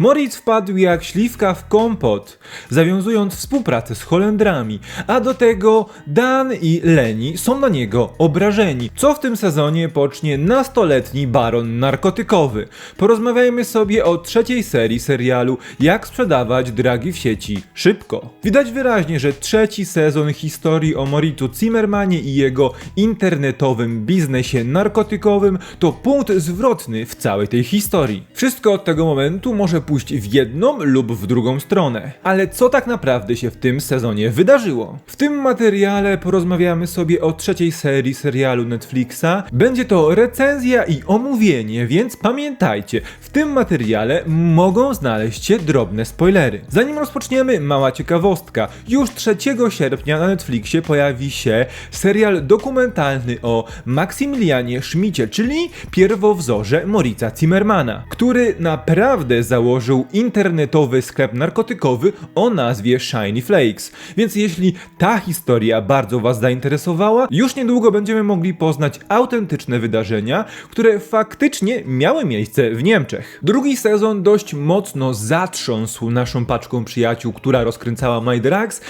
Moritz wpadł jak śliwka w kompot, zawiązując współpracę z Holendrami, a do tego Dan i Leni są na niego obrażeni. Co w tym sezonie pocznie nastoletni baron narkotykowy? Porozmawiajmy sobie o trzeciej serii serialu Jak sprzedawać dragi w sieci szybko. Widać wyraźnie, że trzeci sezon historii o Moritu Zimmermanie i jego internetowym biznesie narkotykowym to punkt zwrotny w całej tej historii. Wszystko od tego momentu może pójść w jedną lub w drugą stronę. Ale co tak naprawdę się w tym sezonie wydarzyło? W tym materiale porozmawiamy sobie o trzeciej serii serialu Netflixa. Będzie to recenzja i omówienie, więc pamiętajcie, w tym materiale mogą znaleźć się drobne spoilery. Zanim rozpoczniemy, mała ciekawostka. Już 3 sierpnia na Netflixie pojawi się serial dokumentalny o Maksymilianie Schmicie, czyli pierwowzorze Morica Zimmermana, który naprawdę założył internetowy sklep narkotykowy o nazwie Shiny Flakes. Więc jeśli ta historia bardzo Was zainteresowała, już niedługo będziemy mogli poznać autentyczne wydarzenia, które faktycznie miały miejsce w Niemczech. Drugi sezon dość mocno zatrząsł naszą paczką przyjaciół, która rozkręcała My Drugs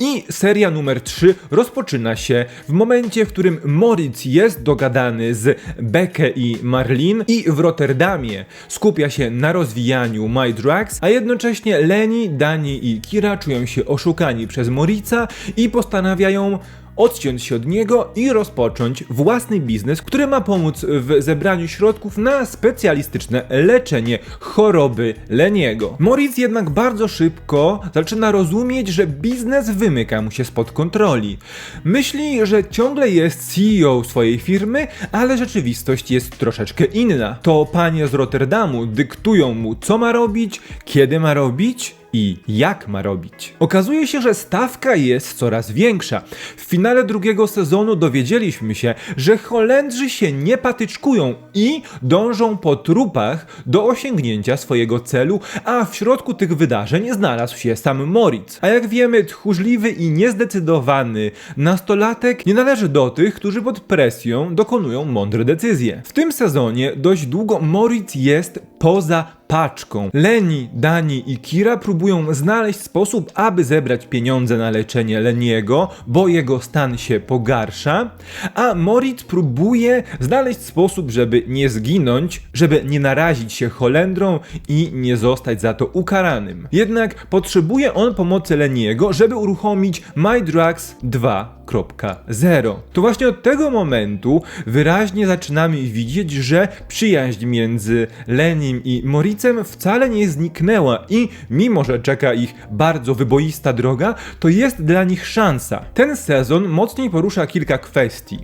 i seria numer 3 rozpoczyna się w momencie, w którym Moritz jest dogadany z Bekke i Marlin i w Rotterdamie skupia się na rozwijaniu My Drugs, a jednocześnie Leni, Dani i Kira czują się oszukani przez Morica i postanawiają odciąć się od niego i rozpocząć własny biznes, który ma pomóc w zebraniu środków na specjalistyczne leczenie choroby Leniego. Moritz jednak bardzo szybko zaczyna rozumieć, że biznes wymyka mu się spod kontroli. Myśli, że ciągle jest CEO swojej firmy, ale rzeczywistość jest troszeczkę inna. To panie z Rotterdamu dyktują mu, co ma robić, kiedy ma robić i jak ma robić. Okazuje się, że stawka jest coraz większa. W finale drugiego sezonu dowiedzieliśmy się, że Holendrzy się nie patyczkują i dążą po trupach do osiągnięcia swojego celu, a w środku tych wydarzeń znalazł się sam Moritz. A jak wiemy, tchórzliwy i niezdecydowany nastolatek nie należy do tych, którzy pod presją dokonują mądre decyzje. W tym sezonie dość długo Moritz jest poza paczką. Leni, Dani i Kira próbują znaleźć sposób, aby zebrać pieniądze na leczenie Leniego, bo jego stan się pogarsza, a Moritz próbuje znaleźć sposób, żeby nie zginąć, żeby nie narazić się Holendrą i nie zostać za to ukaranym. Jednak potrzebuje on pomocy Leniego, żeby uruchomić My Drugs 2.0. To właśnie od tego momentu wyraźnie zaczynamy widzieć, że przyjaźń między Lenim i Moritzem wcale nie zniknęła i mimo, że czeka ich bardzo wyboista droga, to jest dla nich szansa. Ten sezon mocniej porusza kilka kwestii,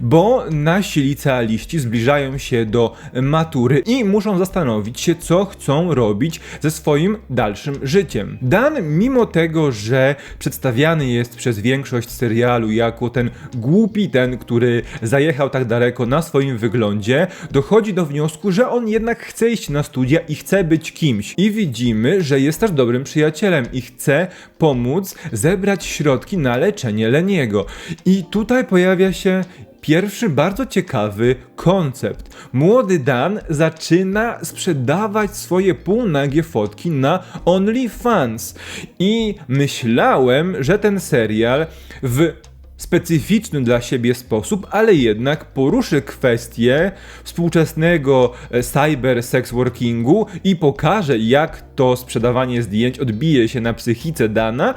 bo nasi licealiści zbliżają się do matury i muszą zastanowić się, co chcą robić ze swoim dalszym życiem. Dan, mimo tego, że przedstawiany jest przez większość serialu jako ten głupi, ten, który zajechał tak daleko na swoim wyglądzie, dochodzi do wniosku, że on jednak chce iść na studia i chce być kimś. I widzimy, że jest też dobrym przyjacielem i chce pomóc zebrać środki na leczenie Leniego. I tutaj pojawia się Pierwszy bardzo ciekawy koncept. Młody Dan zaczyna sprzedawać swoje półnagie fotki na OnlyFans. I myślałem, że ten serial w specyficzny dla siebie sposób, ale jednak poruszy kwestię współczesnego e, cyber sex workingu i pokaże, jak to sprzedawanie zdjęć odbije się na psychice Dana,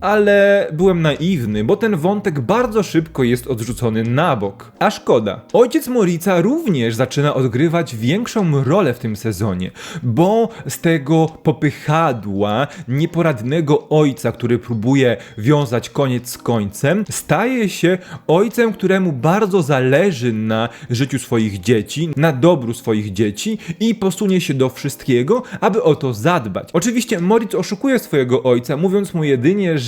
ale byłem naiwny, bo ten wątek bardzo szybko jest odrzucony na bok. A szkoda. Ojciec Morica również zaczyna odgrywać większą rolę w tym sezonie, bo z tego popychadła nieporadnego ojca, który próbuje wiązać koniec z końcem, staje się ojcem, któremu bardzo zależy na życiu swoich dzieci, na dobru swoich dzieci i posunie się do wszystkiego, aby o to zadbać. Oczywiście Moritz oszukuje swojego ojca, mówiąc mu jedynie, że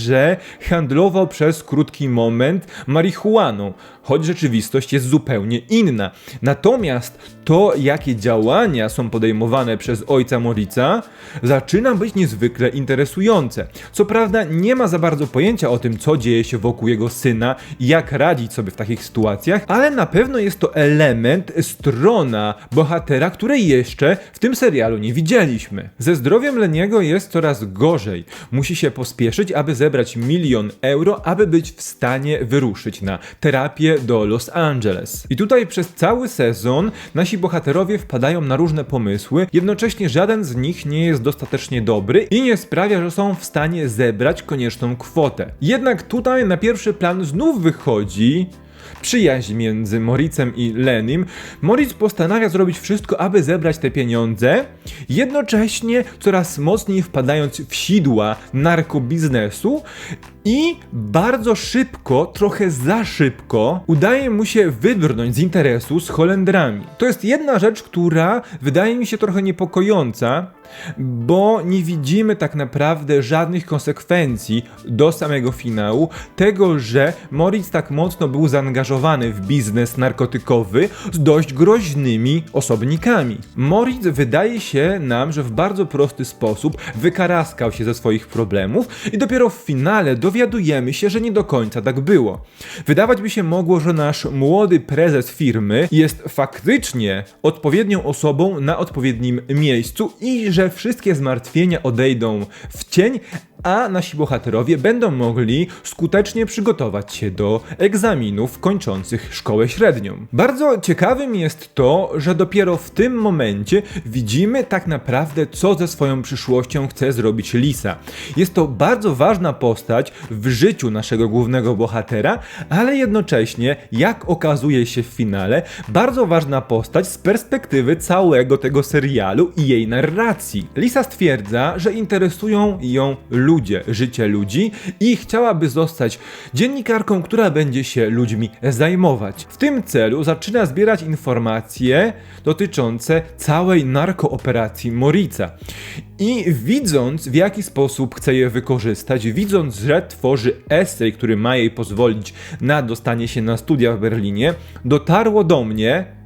handlował przez krótki moment marihuaną, choć rzeczywistość jest zupełnie inna. Natomiast to, jakie działania są podejmowane przez ojca Morica, zaczyna być niezwykle interesujące. Co prawda, nie ma za bardzo pojęcia o tym, co dzieje się wokół jego syna i jak radzić sobie w takich sytuacjach, ale na pewno jest to element, strona bohatera, której jeszcze w tym serialu nie widzieliśmy. Ze zdrowiem Leniego jest coraz gorzej. Musi się pospieszyć, aby zebrać milion euro, aby być w stanie wyruszyć na terapię do Los Angeles. I tutaj przez cały sezon nasi bohaterowie wpadają na różne pomysły, jednocześnie żaden z nich nie jest dostatecznie dobry i nie sprawia, że są w stanie zebrać konieczną kwotę. Jednak tutaj na pierwszy plan znów wychodzi przyjaźń między Moricem i Lenim. Moritz postanawia zrobić wszystko, aby zebrać te pieniądze, jednocześnie coraz mocniej wpadając w sidła narkobiznesu i bardzo szybko, trochę za szybko, udaje mu się wybrnąć z interesu z Holendrami. To jest jedna rzecz, która wydaje mi się trochę niepokojąca, bo nie widzimy tak naprawdę żadnych konsekwencji do samego finału tego, że Moritz tak mocno był zaangażowany w biznes narkotykowy z dość groźnymi osobnikami. Moritz wydaje się nam, że w bardzo prosty sposób wykaraskał się ze swoich problemów i dopiero w finale dowiadujemy się, że nie do końca tak było. Wydawać by się mogło, że nasz młody prezes firmy jest faktycznie odpowiednią osobą na odpowiednim miejscu i że wszystkie zmartwienia odejdą w cień, a nasi bohaterowie będą mogli skutecznie przygotować się do egzaminów kończących szkołę średnią. Bardzo ciekawym jest to, że dopiero w tym momencie widzimy tak naprawdę, co ze swoją przyszłością chce zrobić Lisa. Jest to bardzo ważna postać w życiu naszego głównego bohatera, ale jednocześnie, jak okazuje się w finale, bardzo ważna postać z perspektywy całego tego serialu i jej narracji. Lisa stwierdza, że interesują ją ludzie ludzie, życie ludzi i chciałaby zostać dziennikarką, która będzie się ludźmi zajmować. W tym celu zaczyna zbierać informacje dotyczące całej narkooperacji Morica. I widząc, w jaki sposób chce je wykorzystać, widząc, że tworzy esej, który ma jej pozwolić na dostanie się na studia w Berlinie, dotarło do mnie,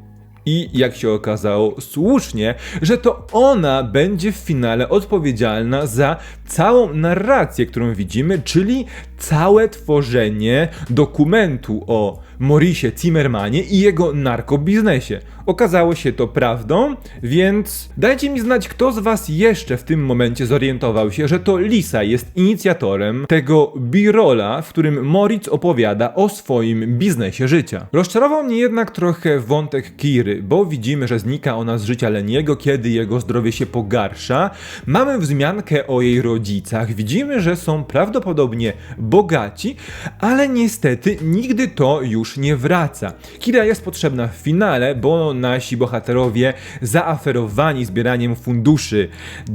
i jak się okazało, słusznie, że to ona będzie w finale odpowiedzialna za całą narrację, którą widzimy, czyli całe tworzenie dokumentu o Morisie Zimmermanie i jego narkobiznesie. Okazało się to prawdą, więc dajcie mi znać, kto z Was jeszcze w tym momencie zorientował się, że to Lisa jest inicjatorem tego birola, w którym Moritz opowiada o swoim biznesie życia. Rozczarował mnie jednak trochę wątek Kiry, bo widzimy, że znika ona z życia Leniego, kiedy jego zdrowie się pogarsza. Mamy wzmiankę o jej rodzicach, widzimy, że są prawdopodobnie bogaci, ale niestety nigdy to już nie wraca. Kira jest potrzebna w finale, bo nasi bohaterowie zaaferowani zbieraniem funduszy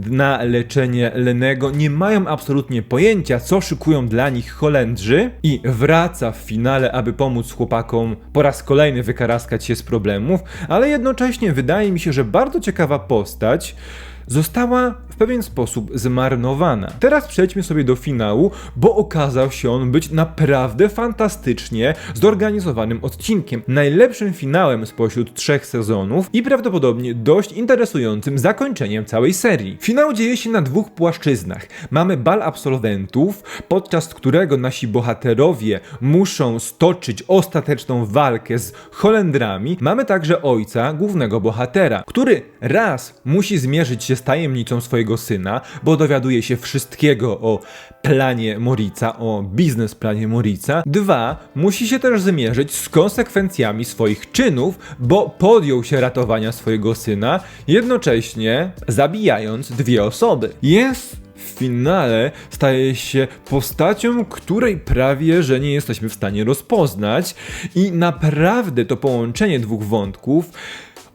na leczenie Lenego nie mają absolutnie pojęcia, co szykują dla nich Holendrzy i wraca w finale, aby pomóc chłopakom po raz kolejny wykaraskać się z problemów, ale jednocześnie wydaje mi się, że bardzo ciekawa postać została w pewien sposób zmarnowana. Teraz przejdźmy sobie do finału, bo okazał się on być naprawdę fantastycznie zorganizowanym odcinkiem. Najlepszym finałem spośród trzech sezonów i prawdopodobnie dość interesującym zakończeniem całej serii. Finał dzieje się na dwóch płaszczyznach. Mamy bal absolwentów, podczas którego nasi bohaterowie muszą stoczyć ostateczną walkę z Holendrami. Mamy także ojca głównego bohatera, który raz musi zmierzyć się z tajemnicą swojego syna, bo dowiaduje się wszystkiego o planie Morica, o biznesplanie Morica. Dwa, musi się też zmierzyć z konsekwencjami swoich czynów, bo podjął się ratowania swojego syna, jednocześnie zabijając dwie osoby. Jest w finale staje się postacią, której prawie że nie jesteśmy w stanie rozpoznać i naprawdę to połączenie dwóch wątków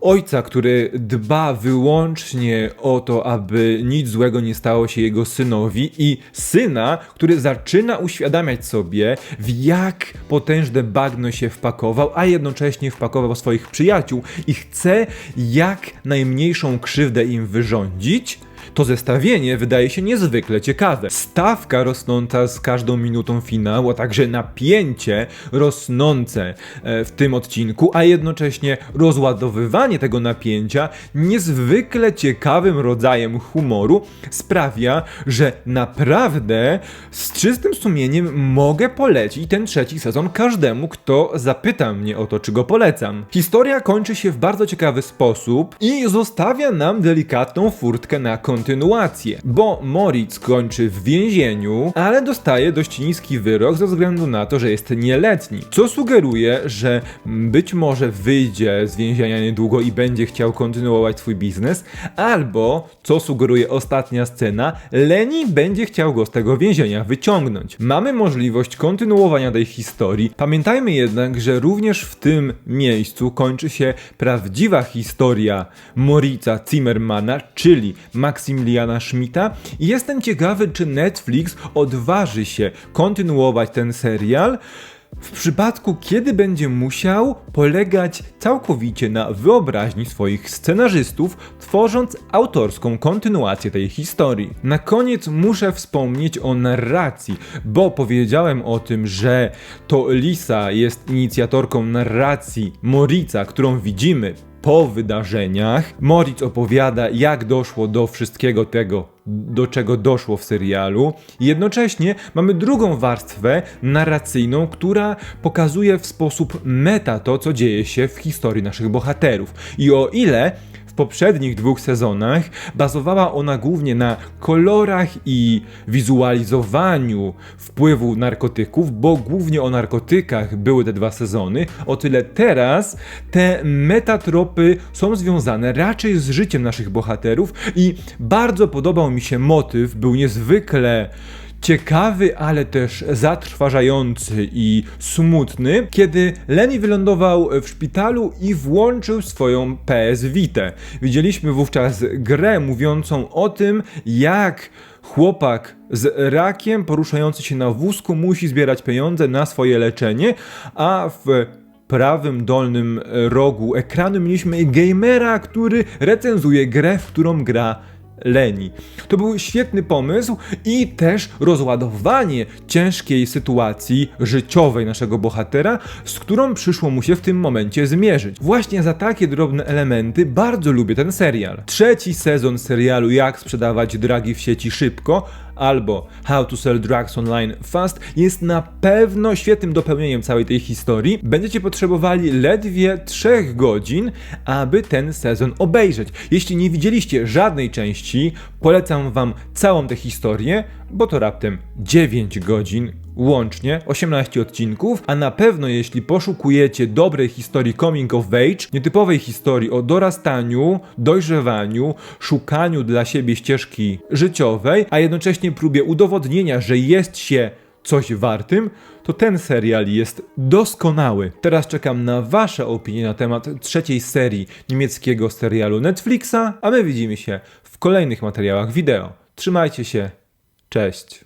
ojca, który dba wyłącznie o to, aby nic złego nie stało się jego synowi, i syna, który zaczyna uświadamiać sobie, w jak potężne bagno się wpakował, a jednocześnie wpakował swoich przyjaciół i chce jak najmniejszą krzywdę im wyrządzić To zestawienie wydaje się niezwykle ciekawe. Stawka rosnąca z każdą minutą finału, a także napięcie rosnące e, w tym odcinku, a jednocześnie rozładowywanie tego napięcia niezwykle ciekawym rodzajem humoru sprawia, że naprawdę z czystym sumieniem mogę polecić ten trzeci sezon każdemu, kto zapyta mnie o to, czy go polecam. Historia kończy się w bardzo ciekawy sposób i zostawia nam delikatną furtkę na kontynuację, bo Moritz kończy w więzieniu, ale dostaje dość niski wyrok ze względu na to, że jest nieletni, co sugeruje, że być może wyjdzie z więzienia niedługo i będzie chciał kontynuować swój biznes, albo, co sugeruje ostatnia scena, Leni będzie chciał go z tego więzienia wyciągnąć. Mamy możliwość kontynuowania tej historii. Pamiętajmy jednak, że również w tym miejscu kończy się prawdziwa historia Morica Zimmermana, czyli Maksymiliana Schmidta i jestem ciekawy, czy Netflix odważy się kontynuować ten serial w przypadku, kiedy będzie musiał polegać całkowicie na wyobraźni swoich scenarzystów, tworząc autorską kontynuację tej historii. Na koniec muszę wspomnieć o narracji, bo powiedziałem o tym, że to Lisa jest inicjatorką narracji Morica, którą widzimy po wydarzeniach. Moritz opowiada, jak doszło do wszystkiego tego, do czego doszło w serialu. Jednocześnie mamy drugą warstwę narracyjną, która pokazuje w sposób meta to, co dzieje się w historii naszych bohaterów. I o ile w poprzednich dwóch sezonach bazowała ona głównie na kolorach i wizualizowaniu wpływu narkotyków, bo głównie o narkotykach były te dwa sezony, o tyle teraz te metatropy są związane raczej z życiem naszych bohaterów i bardzo podobał mi się motyw, był niezwykle ciekawy, ale też zatrważający i smutny, kiedy Lenny wylądował w szpitalu i włączył swoją PS Vita. Widzieliśmy wówczas grę mówiącą o tym, jak chłopak z rakiem poruszający się na wózku musi zbierać pieniądze na swoje leczenie, a w prawym dolnym rogu ekranu mieliśmy gamera, który recenzuje grę, w którą gra Leni. To był świetny pomysł i też rozładowanie ciężkiej sytuacji życiowej naszego bohatera, z którą przyszło mu się w tym momencie zmierzyć. Właśnie za takie drobne elementy bardzo lubię ten serial. Trzeci sezon serialu Jak sprzedawać dragi w sieci szybko albo How to Sell Drugs Online Fast jest na pewno świetnym dopełnieniem całej tej historii. Będziecie potrzebowali ledwie 3 godzin, aby ten sezon obejrzeć. Jeśli nie widzieliście żadnej części, polecam wam całą tę historię, bo to raptem 9 godzin łącznie 18 odcinków, a na pewno jeśli poszukujecie dobrej historii coming of age, nietypowej historii o dorastaniu, dojrzewaniu, szukaniu dla siebie ścieżki życiowej, a jednocześnie próbie udowodnienia, że jest się coś wartym, to ten serial jest doskonały. Teraz czekam na Wasze opinie na temat trzeciej serii niemieckiego serialu Netflixa, a my widzimy się w kolejnych materiałach wideo. Trzymajcie się, cześć.